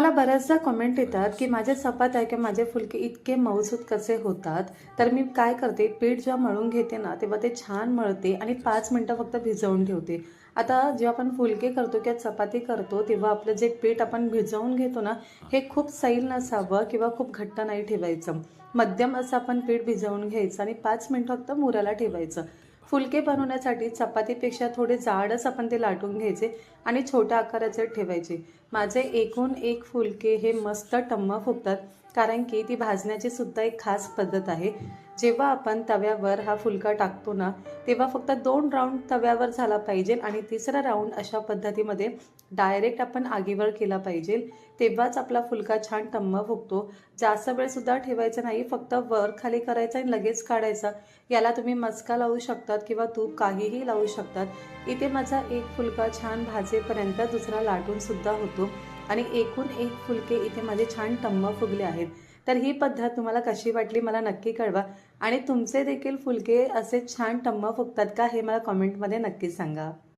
मला बऱ्याचदा कमेंट येतात की माझे चपात्या किंवा माझे फुलके इतके मऊसूत कसे होतात? तर मी काय करते? पीठ जेव्हा मळून घेते ना तेव्हा ते छान मळते आणि पाच मिनटं फक्त भिजवून ठेवते. आता जेव्हा आपण फुलके करतो किंवा चपाती करतो तेव्हा आपलं जे पीठ आपण भिजवून घेतो ना हे खूप सैल नसावं किंवा खूप घट्ट नाही ठेवायचं. मध्यम असं आपण पीठ भिजवून घ्यायचं आणि पाच मिनटं फक्त मुराला ठेवायचं. फुलके बनवण्यासाठी चपातीपेक्षा थोडे जाडच आपण ते लाटून घ्यायचे आणि छोट्या आकाराचे ठेवायचे. माझे एकूण एक फुलके हे मस्त टम्म फुगतात. कारण की ती भाजण्याची सुद्धा एक खास पद्धत आहे. जेव्हा आपण तव्यावर हा फुलका टाकतो ना तेव्हा फक्त दोन राऊंड तव्यावर झाला पाहिजे आणि तिसरा राऊंड अशा पद्धतीमध्ये डायरेक्ट आपण आगीवर केला पाहिजे. तेव्हाच आपला फुलका छान टम्म फुगतो. जास्त वेळसुद्धा ठेवायचा नाही फक्त वर खाली करायचा आणि लगेच काढायचा. याला तुम्ही मस्का लावू शकतात किंवा तूप काहीही लावू शकतात. इथे माझा एक फुलका छान भाजेपर्यंत दुसरा लाटूनसुद्धा होतो. आणि एकूण एक फुलके इथे माझे छान टम्म फुगले आहेत. तर ही पद्धत तुम्हाला कशी वाटली मला नक्की कळवा. आणि तुमचे देखील फुलके असे छान टम्म फुगतात का हे मला कॉमेंटमध्ये नक्की सांगा.